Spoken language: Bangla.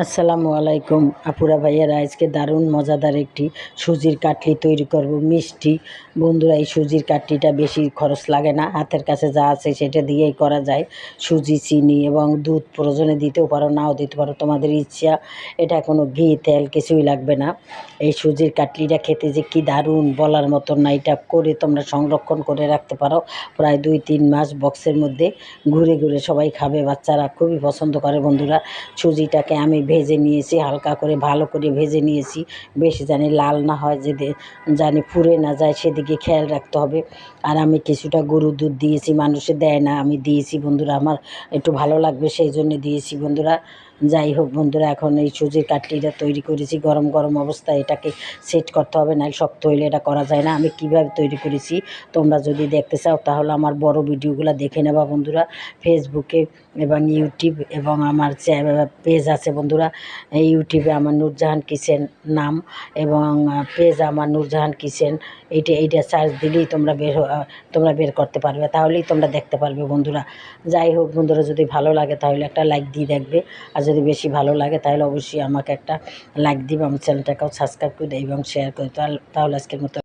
আসসালামু আলাইকুম। আপুরা ভাইয়ারা, আজকে দারুণ মজাদার একটি সুজির কাটলি তৈরি করব, মিষ্টি। বন্ধুরা, এই সুজির কাটলিটা বেশি খরচ লাগে না, হাতের কাছে যা আছে সেটা দিয়েই করা যায়। সুজি, চিনি এবং দুধ প্রয়োজনে দিতেও পারো, নাও দিতে পারো, তোমাদের ইচ্ছা। এটা কোনো ঘি, তেল কিছুই লাগবে না। এই সুজির কাটলিটা খেতে যে কি দারুণ বলার মতন না, এটা করে তোমরা সংরক্ষণ করে রাখতে পারো। প্রায় দুই, তিন মাস বক্সের মধ্যে ঘুরে ঘুরে সবাই খাবে, বাচ্চারা খুবই পছন্দ করে বন্ধুরা। সুজিটাকে আমি ভেজে নিয়েছি, হালকা করে ভালো করে ভেজে নিয়েছি। বেশি জানি লাল না হয় যে জানি পুড়ে না যায়, সেদিকে খেয়াল রাখতে হবে। আর আমি কিছুটা গরুর দুধ দিয়েছি, মানুষে দেয় না, আমি দিয়েছি বন্ধুরা, আমার একটু ভালো লাগবে, সেই জন্য দিয়েছি বন্ধুরা। যাই হোক বন্ধুরা, এখন এই সুজির কাটলিটা তৈরি করেছি, গরম গরম অবস্থায় এটাকে সেট করতে হবে না শক্ত হইলে এটা করা যায় না। আমি কীভাবে তৈরি করেছি, তোমরা যদি দেখতে চাও, তাহলে আমার বড় ভিডিওগুলো দেখে নেবা বন্ধুরা। ফেসবুকে এবং ইউটিউব এবং আমার পেজ আছে বন্ধুরা। এই ইউটিউবে আমার নূরজাহান কিচেন নাম এবং পেজ আমার নূরজাহান কিচেন এইটা এইটা সার্চ দিলেই তোমরা বের তোমরা বের করতে পারবে, তাহলেই তোমরা দেখতে পারবে বন্ধুরা। যাই হোক বন্ধুরা, যদি ভালো লাগে তাহলে একটা লাইক দিয়ে দেখবে, আর যদি বেশি ভালো লাগে তাহলে অবশ্যই আমাকে একটা লাইক দিবে, আমার চ্যানেলটাকেও সাবস্ক্রাইব করে এবং শেয়ার করে তাহলে আজকের মতো